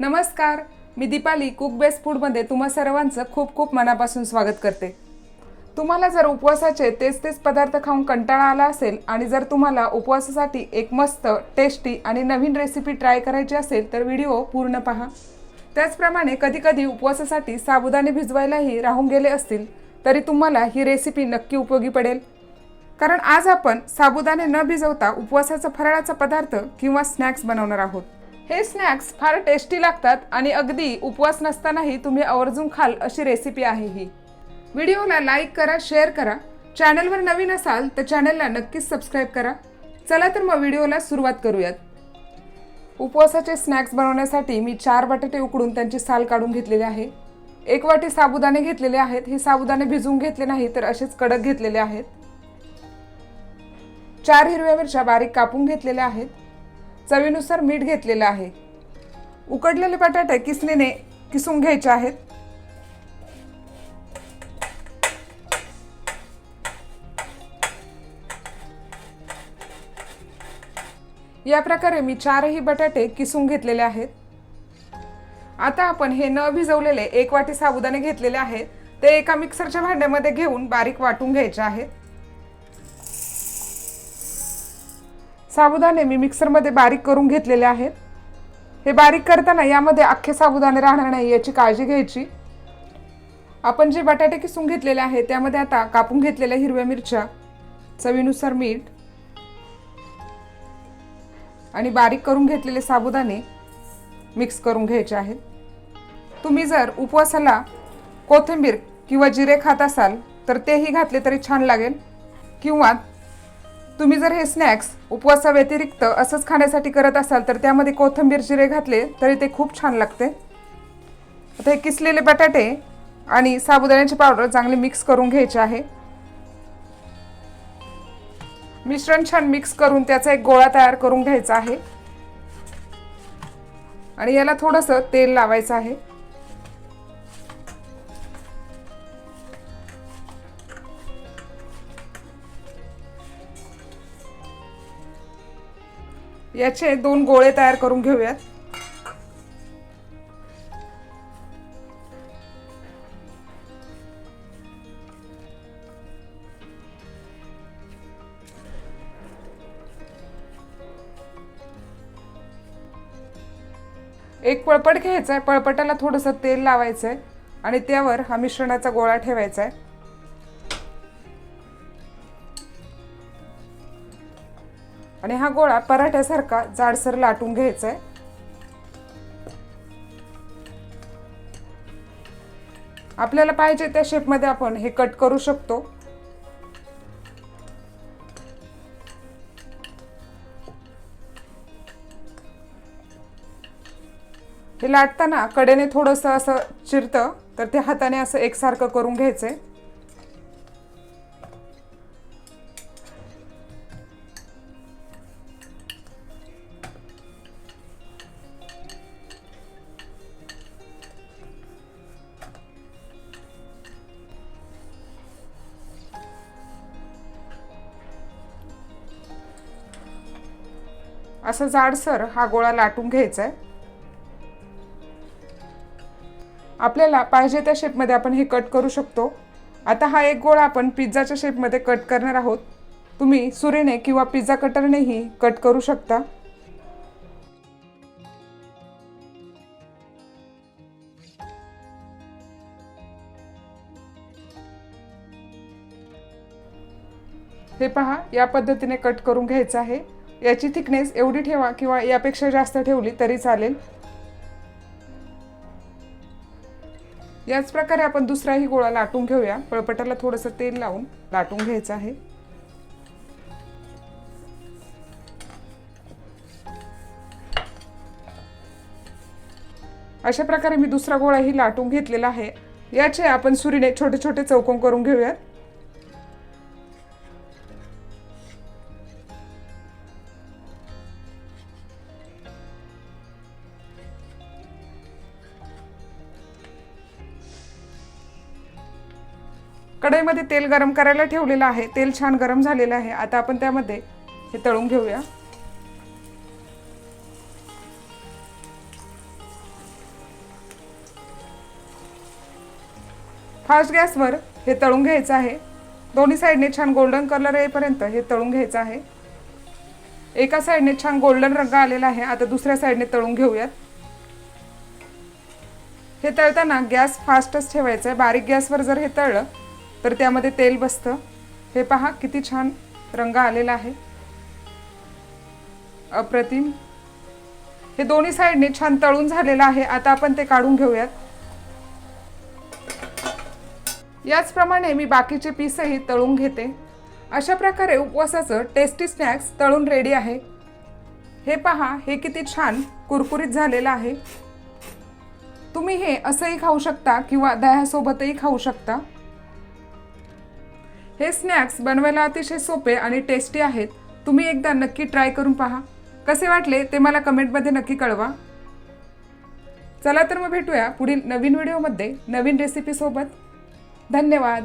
नमस्कार मी Deepali cook best फूडमध्ये तुम्हा सर्वांचं खूप खूप मनापासून स्वागत करते. तुम्हाला जर उपवासाचे तेच तेच पदार्थ खाऊन कंटाळा आला असेल आणि जर तुम्हाला उपवासासाठी एक मस्त टेस्टी आणि नवीन रेसिपी ट्राय करायची असेल तर व्हिडिओ पूर्ण पहा. त्याचप्रमाणे कधीकधी उपवासासाठी साबुदाणे भिजवायलाही राहून गेले असतील तरी तुम्हाला ही रेसिपी नक्की उपयोगी पडेल. कारण आज आपण साबुदाणे न भिजवता उपवासाचा फराळाचा पदार्थ किंवा स्नॅक्स बनवणार आहोत. हे स्नॅक्स फार टेस्टी लागतात आणि अगदी उपवास नसतानाही तुम्ही आवर्जून खाल अशी रेसिपी आहे ही. व्हिडिओला लाईक करा शेअर करा. चॅनलवर नवीन असाल तर चॅनलला नक्कीच सबस्क्राईब करा. चला तर मग व्हिडिओला सुरुवात करूयात. उपवासाचे स्नॅक्स बनवण्यासाठी मी चार बटाटे उकडून त्यांची साल काढून घेतलेले आहे. एक वाटी साबुदाणे घेतलेले आहेत. हे साबुदाणे भिजवून घेतले नाही तर असेच कडक घेतलेले आहेत. चार हिरव्या मिरच्या बारीक कापून घेतलेल्या आहेत. चवीनुसार मीठ घेतलेलं आहे. उकडलेले बटाटे किसणीने किसून घ्यायचे आहेत. या प्रकारे मी चारही बटाटे किसून घेतलेले आहेत. आता आपण हे न भिजवलेले एक वाटी साबुदाणे घेतलेले आहेत. ते एका मिक्सरच्या भांड्यामध्ये घेऊन बारीक वाटून घ्यायचे आहेत. साबुदाणे मी मिक्सरमध्ये बारीक करून घेतलेले आहेत. हे बारीक करताना यामध्ये अख्खे साबुदाणे राहणार नाही याची काळजी घ्यायची. आपण जे बटाटे किसून घेतलेले आहेत त्यामध्ये आता कापून घेतलेल्या हिरव्या मिरच्या चवीनुसार मीठ आणि बारीक करून घेतलेले साबुदाणे मिक्स करून घ्यायचे आहेत. तुम्ही जर उपवासाला कोथिंबीर किंवा जिरे खात असाल तर तेही घातले तरी छान लागेल. किंवा तुम्ही जर हे स्नॅक्स उपवासाव्यतिरिक्त असंच खाण्यासाठी करत असाल तर त्यामध्ये कोथिंबीर जिरे घातले तरी ते खूप छान लागते. आता हे किसलेले बटाटे आणि साबुदाण्याची पावडर चांगली मिक्स करून घ्यायचे आहे. मिश्रण छान मिक्स करून त्याचा एक गोळा तयार करून घ्यायचा आहे. आणि याला थोडंसं तेल लावायचं आहे. याचे दोन गोळे तयार करून घेऊयात. एक पळपट घ्यायचा आहे पळपटाला थोडंसं तेल लावायचं आहे आणि त्यावर हा मिश्रणाचा गोळा ठेवायचा आहे आणि हा गोळा पराठ्यासारखा जाडसर लाटून घ्यायचा आहे आपल्याला पाहिजे त्या शेपमध्ये आपण हे कट करू शकतो. हे लाटताना कडेने थोडंसं असं चिरतं तर ते हाताने असं एकसारखं करून घ्यायचं आहे असं जाडसर हा गोळा लाटून घ्यायचा आहे आपल्याला पाहिजे त्या शेपमध्ये आपण हे कट करू शकतो. आता हा एक गोळा आपण पिझ्झाच्या शेपमध्ये कट करणार आहोत. तुम्ही सुरीने किंवा पिझ्झा कटरनेही कट करू शकता. हे पहा या पद्धतीने कट करून घ्यायचं आहे. याची थिकनेस एवढी ठेवा किंवा यापेक्षा जास्त ठेवली तरी चालेल. याच प्रकारे आपण दुसराही गोळा लाटून घेऊया. पळपटाला थोडंसं तेल लावून लाटून घ्यायचं आहे. अशा प्रकारे मी दुसरा गोळाही लाटून घेतलेला आहे. याचे आपण सुरीने छोटे छोटे चौकोन करून घेऊयात. कढईमध्ये तेल गरम करायला ठेवलेलं आहे. तेल छान गरम झालेलं आहे. आता आपण त्यामध्ये हे तळून घेऊया. फास्ट गॅसवर हे तळून घ्यायचं आहे. दोन्ही साईडने छान गोल्डन कलर येईपर्यंत हे तळून घ्यायचं आहे. एका साईडने छान गोल्डन रंग आलेला आहे. आता दुसऱ्या साईडने तळून घेऊयात. हे तळताना गॅस फास्टच ठेवायचं आहे. बारीक गॅसवर जर हे तळलं तर त्यामध्ये तेल बसतं. हे पहा किती छान रंग आलेला आहे. अप्रतिम. हे दोन्ही साईडने छान तळून झालेलं आहे. आता आपण ते काढून घेऊयात. याचप्रमाणे मी बाकीचे पीसही तळून घेते. अशा प्रकारे उपवासाचं टेस्टी स्नॅक्स तळून रेडी आहे. हे पहा हे किती छान कुरकुरीत झालेलं आहे. तुम्ही हे असंही खाऊ शकता किंवा दह्यासोबतही खाऊ शकता. हे स्नॅक्स बनवायला अतिशय सोपे आणि टेस्टी आहेत. तुम्ही एकदा नक्की ट्राय करून पहा. कसे वाटले ते मला कमेंटमध्ये नक्की कळवा. चला तर मग भेटूया पुढील नवीन व्हिडिओमध्ये नवीन रेसिपीसोबत धन्यवाद.